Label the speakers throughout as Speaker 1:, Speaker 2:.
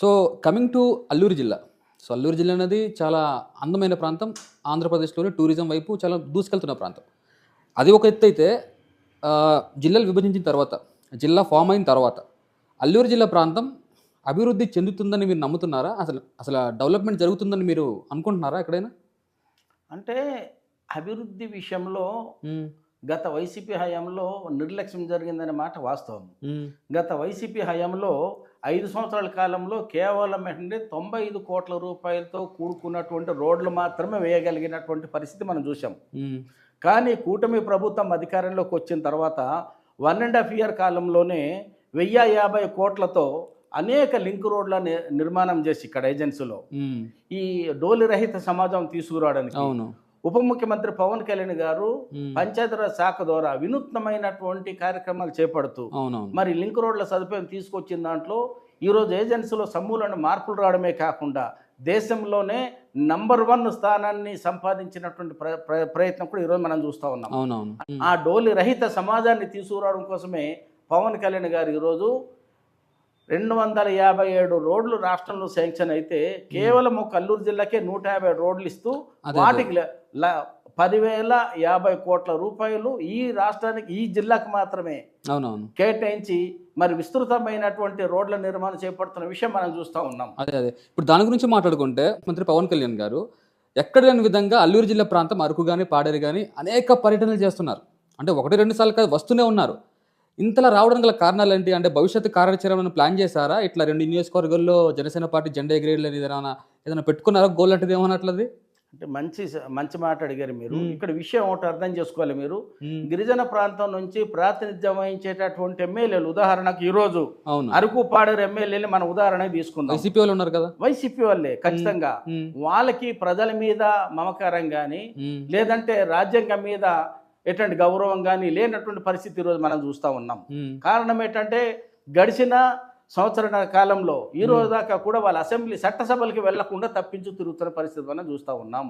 Speaker 1: So coming to Alluri జిల్లా. So Alluri జిల్లా అనేది చాలా అందమైన ప్రాంతం. ఆంధ్రప్రదేశ్లోని టూరిజం వైపు చాలా దూసుకెళ్తున్న ప్రాంతం. అది ఒక ఎత్తు అయితే జిల్లాలు విభజించిన తర్వాత జిల్లా ఫామ్ అయిన తర్వాత అల్లూరు జిల్లా ప్రాంతం అభివృద్ధి చెందుతుందని మీరు నమ్ముతున్నారా? అసలు అసలు డెవలప్మెంట్ జరుగుతుందని మీరు అనుకుంటున్నారా ఎక్కడైనా?
Speaker 2: అంటే అభివృద్ధి విషయంలో గత వైసీపీ హయాంలో నిర్లక్ష్యం జరిగిందనే మాట వాస్తవం. గత వైసీపీ హయాంలో ఐదు సంవత్సరాల కాలంలో కేవలం ఏంటంటే తొంభై ఐదు కోట్ల రూపాయలతో కూడుకున్నటువంటి రోడ్లు మాత్రమే వేయగలిగినటువంటి పరిస్థితి మనం చూసాం కానీ కూటమి ప్రభుత్వం అధికారంలోకి వచ్చిన తర్వాత వన్ అండ్ హాఫ్ ఇయర్ కాలంలోనే వెయ్యి యాభై కోట్లతో అనేక లింక్ రోడ్ల నిర్మాణం చేసి ఇక్కడ ఏజెన్సీలో. ఈ డోలి రహిత సమాజం తీసుకురావడానికి
Speaker 1: అవును.
Speaker 2: ఉప ముఖ్యమంత్రి పవన్ కళ్యాణ్ గారు. పంచాయతీరాజ్ శాఖ ద్వారా వినూత్నమైనటువంటి కార్యక్రమాలు చేపడుతూ మరి లింక్ రోడ్ల సదుపాయం తీసుకొచ్చిన దాంట్లో ఈరోజు ఏజెన్సీలో సమూలన మార్పులు రావడమే కాకుండా దేశంలోనే నంబర్ వన్ స్థానాన్ని సంపాదించినటువంటి ప్ర ప్ర- ప్రయత్నం కూడా ఈరోజు మనం చూస్తూ ఉన్నాం. ఆ డోలి రహిత సమాజాన్ని తీసుకురావడం కోసమే పవన్ కళ్యాణ్ గారు ఈరోజు రెండు వందల యాభై ఏడు రోడ్లు రాష్ట్రంలో శాంక్షన్ అయితే కేవలం ఒక కల్లూరు జిల్లాకే నూట యాభై రోడ్లు ఇస్తూ వాటికి పదివేల యాభై కోట్ల రూపాయలు ఈ రాష్ట్రానికి ఈ జిల్లాకు మాత్రమే
Speaker 1: అవునవును.
Speaker 2: కేటాయించి మరి విస్తృతమైనటువంటి రోడ్ల నిర్మాణం చేపడుతున్న విషయం మనం చూస్తూ ఉన్నాం.
Speaker 1: అదే అదే. ఇప్పుడు దాని గురించి మాట్లాడుకుంటే మంత్రి పవన్ కళ్యాణ్ గారు ఎక్కడ లేని విధంగా అల్లూరు జిల్లా ప్రాంతం అరకు కానీ పాడేరు కానీ అనేక పర్యటనలు చేస్తున్నారు. అంటే ఒకటి రెండు సార్లు కాదు వస్తూనే ఉన్నారు. ఇంతలా రావడానికి గల కారణాలు ఏంటి? అంటే భవిష్యత్తు కార్యాచరణను ప్లాన్ చేశారా? ఇట్లా రెండు నియోజకవర్గాల్లో జనసేన పార్టీ జెండా ఎగిరేయలేదు ఏదైనా ఏదైనా పెట్టుకున్నారా? గోల్ అంటే ఏమన్నట్లది
Speaker 2: అంటే మంచి మంచి మాట అడిగారు మీరు. ఇక్కడ విషయం ఒకటి అర్థం చేసుకోవాలి మీరు. గిరిజన ప్రాంతం నుంచి ప్రాతినిధ్యం వహించేటటువంటి ఎమ్మెల్యేలు ఉదాహరణకు ఈరోజు అరకు పాడేరు ఎమ్మెల్యేని మనం ఉదాహరణకు తీసుకుందాం.
Speaker 1: వైసీపీ వాళ్ళు ఉన్నారు కదా?
Speaker 2: వైసీపీ వాళ్ళే ఖచ్చితంగా. వాళ్ళకి ప్రజల మీద మమకారం కానీ లేదంటే రాజ్యాంగం మీద ఎటువంటి గౌరవం కానీ లేనటువంటి పరిస్థితి ఈరోజు మనం చూస్తూ ఉన్నాం. కారణం ఏంటంటే గడిచిన సంవత్సర కాలంలో ఈ రోజు దాకా కూడా వాళ్ళ అసెంబ్లీ చట్టసభలకి వెళ్ళకుండా తప్పించు తిరుగుతున్న పరిస్థితి మనం చూస్తూ ఉన్నాం.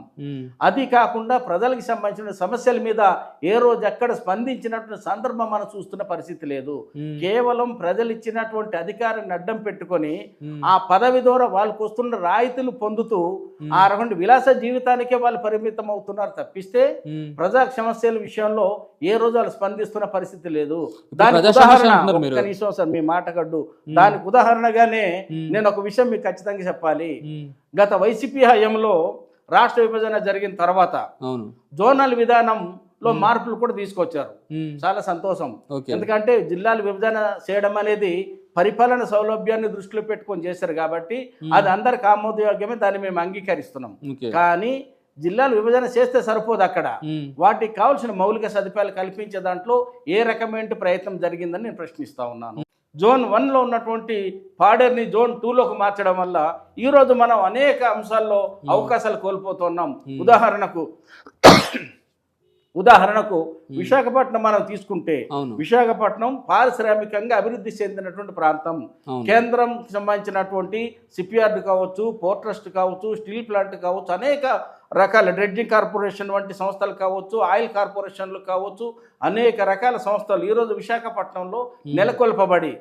Speaker 2: అది కాకుండా ప్రజలకు సంబంధించిన సమస్యల మీద ఏ రోజు ఎక్కడ స్పందించినటువంటి సందర్భం మనం చూస్తున్న పరిస్థితి లేదు. కేవలం ప్రజలు ఇచ్చినటువంటి అధికారాన్ని అడ్డం పెట్టుకొని ఆ పదవి ద్వారా వాళ్ళకు వస్తున్న రాయితీలు పొందుతూ ఆ రకం విలాస జీవితానికే వాళ్ళు పరిమితం అవుతున్నారు తప్పిస్తే. ప్రజా సమస్యల విషయంలో ఏ రోజు వాళ్ళు స్పందిస్తున్న పరిస్థితి లేదు.
Speaker 1: సమస్యలు
Speaker 2: ఉదాహరణ. నిమిషం సార్ మీ మాటగడ్డు దానికి ఉదాహరణగానే నేను ఒక విషయం మీకు ఖచ్చితంగా చెప్పాలి. గత వైసీపీ హయాంలో రాష్ట్ర విభజన జరిగిన తర్వాత జోనల్ విధానంలో మార్పులు కూడా తీసుకొచ్చారు. చాలా సంతోషం. ఎందుకంటే జిల్లాల విభజన చేయడం అనేది పరిపాలన సౌలభ్యాన్ని దృష్టిలో పెట్టుకొని చేశారు కాబట్టి అది అందరికి ఆమోదయోగ్యమే దాన్ని మేము అంగీకరిస్తున్నాం. కానీ జిల్లాలు విభజన చేస్తే సరిపోదు అక్కడ. వాటికి కావాల్సిన మౌలిక సదుపాయాలు కల్పించే దాంట్లో ఏ రకమైన ప్రయత్నం జరిగిందని నేను ప్రశ్నిస్తా ఉన్నాను. జోన్ వన్లో ఉన్నటువంటి పాడేరుని జోన్ టూలోకి మార్చడం వల్ల ఈరోజు మనం అనేక అంశాల్లో అవకాశాలు కోల్పోతున్నాం. ఉదాహరణకు ఉదాహరణకు విశాఖపట్నం మనం తీసుకుంటే విశాఖపట్నం పారిశ్రామికంగా అభివృద్ధి చెందినటువంటి ప్రాంతం. కేంద్రం సంబంధించినటువంటి సిపియార్డ్ కావచ్చు పోర్ట్ ట్రస్ట్ కావచ్చు స్టీల్ ప్లాంట్ కావచ్చు అనేక రకాల డ్రెడ్జింగ్ కార్పొరేషన్ వంటి సంస్థలు కావచ్చు ఆయిల్ కార్పొరేషన్లు కావచ్చు అనేక రకాల సంస్థలు ఈరోజు విశాఖపట్నంలో నెలకొల్పబడి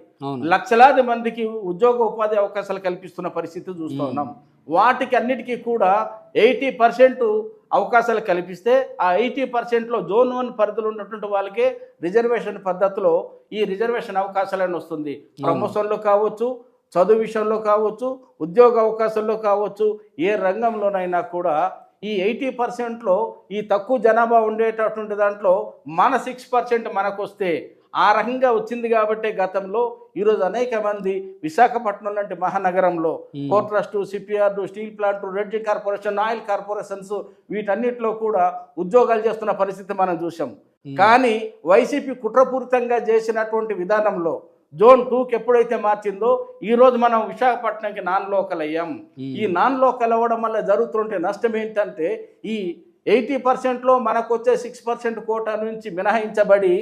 Speaker 2: లక్షలాది మందికి ఉద్యోగ ఉపాధి అవకాశాలు కల్పిస్తున్న పరిస్థితి చూస్తూ
Speaker 1: మ్మ్.
Speaker 2: ఉన్నాం. వాటికి అన్నిటికీ కూడా ఎయిటీ పర్సెంట్ అవకాశాలు కల్పిస్తే ఆ ఎయిటీ పర్సెంట్లో జోన్ వన్ పరిధిలో ఉన్నటువంటి వాళ్ళకే రిజర్వేషన్ పద్ధతిలో ఈ రిజర్వేషన్ అవకాశాలను వస్తుంది. ప్రమోషన్లో కావచ్చు చదువు విషయంలో కావచ్చు ఉద్యోగ అవకాశాల్లో కావచ్చు ఏ రంగంలోనైనా కూడా ఈ ఎయిటీ పర్సెంట్లో ఈ తక్కువ జనాభా ఉండేటటువంటి దాంట్లో మన సిక్స్ పర్సెంట్ మనకు వస్తే ఆ రకంగా వచ్చింది కాబట్టే గతంలో ఈరోజు అనేక మంది విశాఖపట్నం లాంటి మహానగరంలో
Speaker 1: ఉమ్,
Speaker 2: port trust shipyard steel plant dredging corporation oil corporations వీటన్నిటిలో కూడా ఉద్యోగాలు చేస్తున్న పరిస్థితి మనం చూసాం కానీ వైసీపీ కుట్రపూరితంగా చేసినటువంటి విధానంలో జోన్ టూకి ఎప్పుడైతే మార్చిందో ఈ రోజు మనం విశాఖపట్నంకి నాన్ లోకల్ అయ్యాం ఈ నాన్ లోకల్ అవ్వడం వల్ల జరుగుతుంటే నష్టం ఏంటంటే ఈ ఎయిటీ పర్సెంట్లో మనకు వచ్చే సిక్స్ పర్సెంట్ కోటా నుంచి మినహాయించబడి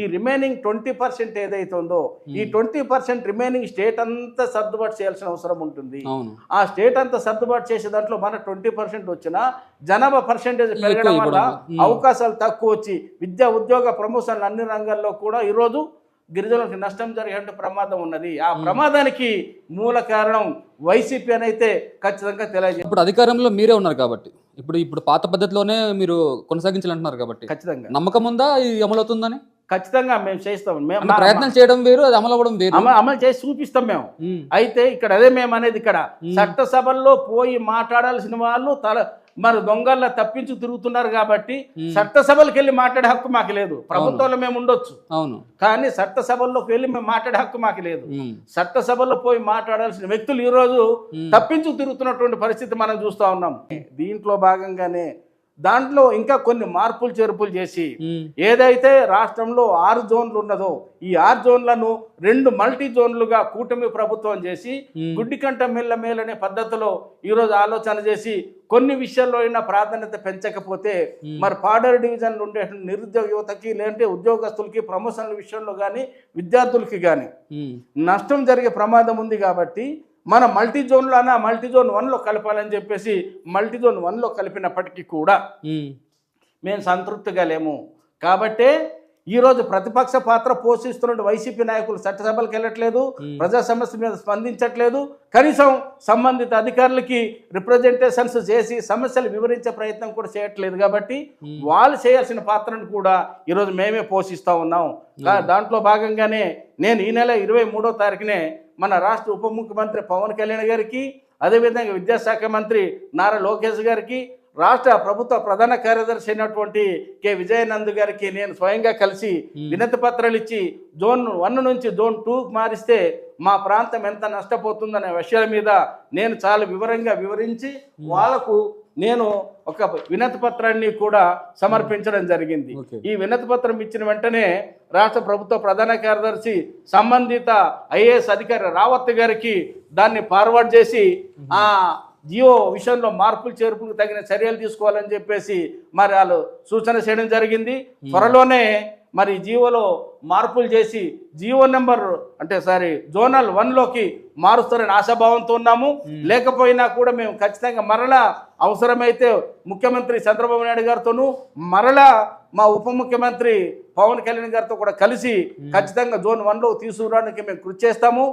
Speaker 2: ఈ రిమైనింగ్ ట్వంటీ పర్సెంట్ ఏదైతే ఉందో ఈ ట్వంటీ పర్సెంట్ రిమైనింగ్ స్టేట్ అంతా సర్దుబాటు చేయాల్సిన అవసరం ఉంటుంది. ఆ స్టేట్ అంతా సర్దుబాటు చేసే దాంట్లో మన ట్వంటీ పర్సెంట్ వచ్చినా జనాభా పర్సెంటేజ్ పెరగడం వల్ల. అవకాశాలు తక్కువ వచ్చి విద్యా ఉద్యోగ ప్రమోషన్లు అన్ని రంగాల్లో కూడా ఈరోజు గిరిజనులకు నష్టం జరిగే ప్రమాదం ఉన్నది. ఆ ప్రమాదానికి మూల కారణం వైసీపీ అని అయితే ఖచ్చితంగా తెలియజే
Speaker 1: ఇప్పుడు అధికారంలో మీరే ఉన్నారు కాబట్టి. ఇప్పుడు ఇప్పుడు పాత పద్ధతిలోనే మీరు కొనసాగించాలంటున్నారు కాబట్టి.
Speaker 2: ఖచ్చితంగా.
Speaker 1: నమ్మకం ఉందా? ఇది అమలవుతుందని?
Speaker 2: ఖచ్చితంగా మేము చేస్తాం. మేము
Speaker 1: ప్రయత్నం చేయడం వేరు అది అమలు అవ్వడం వేరు.
Speaker 2: అమ- అమలు చేసి చూపిస్తాం మేము. అయితే ఇక్కడ అదే మేము అనేది ఇక్కడ చట్టసభల్లో పోయి మాట్లాడాల్సిన వాళ్ళు తల మరి దొంగల్లా తప్పించి తిరుగుతున్నారు కాబట్టి చట్టసభలకు వెళ్ళి మాట్లాడే హక్కు మాకు లేదు. ప్రభుత్వంలో మేము ఉండొచ్చు.
Speaker 1: అవును.
Speaker 2: కానీ చట్టసభల్లోకి వెళ్ళి మేము మాట్లాడే హక్కు మాకు లేదు. చట్టసభలో పోయి మాట్లాడాల్సిన వ్యక్తులు ఈరోజు తప్పించు తిరుగుతున్నటువంటి పరిస్థితి మనం చూస్తూ ఉన్నాం. దీంట్లో భాగంగానే దాంట్లో ఇంకా కొన్ని మార్పులు చేర్పులు చేసి ఏదైతే రాష్ట్రంలో ఆరు జోన్లు ఉన్నదో ఈ ఆరు జోన్లను రెండు మల్టీ జోన్లుగా కూటమి ప్రభుత్వం చేసి గుడ్డికంట మెల్ల మేలనే పద్ధతిలో ఈరోజు ఆలోచన చేసి కొన్ని విషయాల్లో అయినా ప్రాధాన్యత పెంచకపోతే మరి పాడర్ డివిజన్లు ఉండే నిరుద్యోగ యువతకి లేదంటే ఉద్యోగస్తులకి ప్రమోషన్ల విషయంలో కానీ విద్యార్థులకి కానీ నష్టం జరిగే ప్రమాదం ఉంది కాబట్టి మన మల్టీ జోన్లోనా మల్టీ జోన్ వన్లో కలపాలని చెప్పేసి మల్టీ జోన్ వన్లో కలిపినప్పటికీ కూడా మేము సంతృప్తిగా లేము. కాబట్టే ఈరోజు ప్రతిపక్ష పాత్ర పోషిస్తున్న వైసీపీ నాయకులు చట్టసభలకు వెళ్ళట్లేదు ప్రజా సమస్య మీద స్పందించట్లేదు. కనీసం సంబంధిత అధికారులకి రిప్రజెంటేషన్స్ చేసి సమస్యలు వివరించే ప్రయత్నం కూడా చేయట్లేదు కాబట్టి వాళ్ళు చేయాల్సిన పాత్రను కూడా ఈరోజు మేమే పోషిస్తూ ఉన్నాం. దాంట్లో భాగంగానే నేను ఈ నెల ఇరవై మూడో తారీఖునే మన రాష్ట్ర ఉప ముఖ్యమంత్రి పవన్ కళ్యాణ్ గారికి అదేవిధంగా విద్యాశాఖ మంత్రి నారా లోకేష్ గారికి రాష్ట్ర ప్రభుత్వ ప్రధాన కార్యదర్శి అయినటువంటి కె. విజయనంద్ గారికి నేను స్వయంగా కలిసి వినతి పత్రాలు ఇచ్చి జోన్ వన్ నుంచి జోన్ టూ మారిస్తే మా ప్రాంతం ఎంత నష్టపోతుందనే విషయాల మీద నేను చాలా వివరంగా వివరించి వాళ్ళకు నేను ఒక వినతి పత్రాన్ని కూడా సమర్పించడం జరిగింది. ఈ వినతి పత్రం ఇచ్చిన వెంటనే రాష్ట్ర ప్రభుత్వ ప్రధాన కార్యదర్శి సంబంధిత ఐఏఎస్ అధికారి రావత్ గారికి దాన్ని ఫార్వర్డ్ చేసి ఆ జియో విషయంలో మార్పులు చేర్పులకు తగిన చర్యలు తీసుకోవాలని చెప్పేసి మరి వాళ్ళు సూచన చేయడం జరిగింది. త్వరలోనే మరి జియోలో మార్పులు చేసి జియో నెంబర్ అంటే సారీ జోనల్ వన్లోకి మారుస్తారని ఆశాభావంతో ఉన్నాము. లేకపోయినా కూడా మేము ఖచ్చితంగా మరలా అవసరమైతే ముఖ్యమంత్రి చంద్రబాబు నాయుడు గారితోనూ మరలా మా ఉప ముఖ్యమంత్రి పవన్ కళ్యాణ్ గారితో కూడా కలిసి ఖచ్చితంగా జోన్ వన్లో తీసుకురావడానికి మేము కృషి చేస్తాము.